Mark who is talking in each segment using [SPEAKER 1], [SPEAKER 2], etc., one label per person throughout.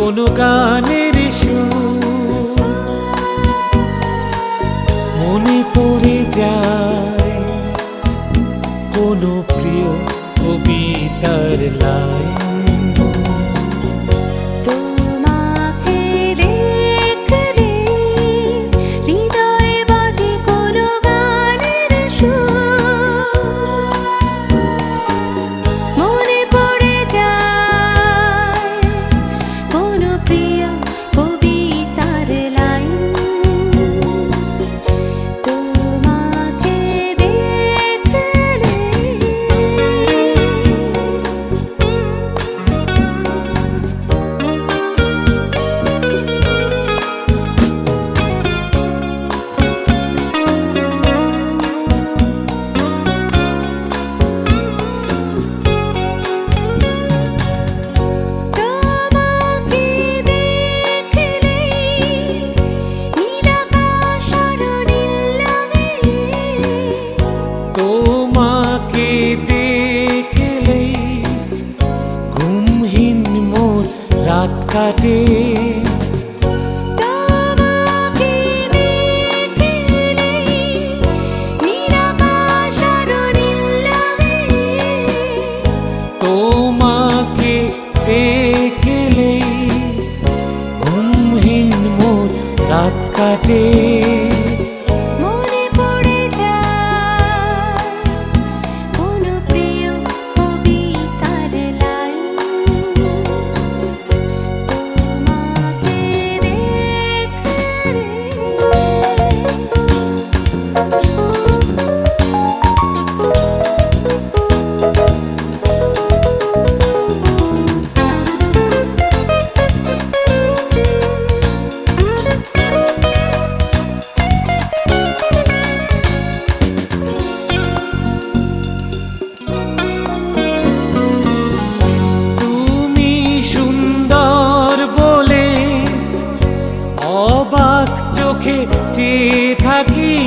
[SPEAKER 1] কোনো গানের সুর মনে পড়ে যায় কোনো প্রিয় কবিতার লাইন রাত কাটে।
[SPEAKER 2] তোমাকে লাগে।
[SPEAKER 1] ঘুমহীন মোর রাত কাটে।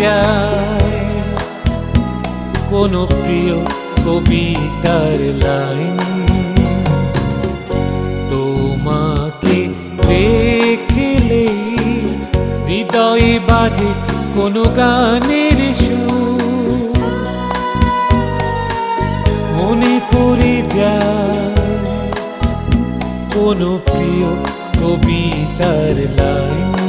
[SPEAKER 1] যায়। কোনো প্রিয় কবিতার লাইন তোমাকে দেখলে হৃদয়ে বাজে কোনো গানের সুর। মনে পড়ে যায় কোনো প্রিয় কবিতার লাইন।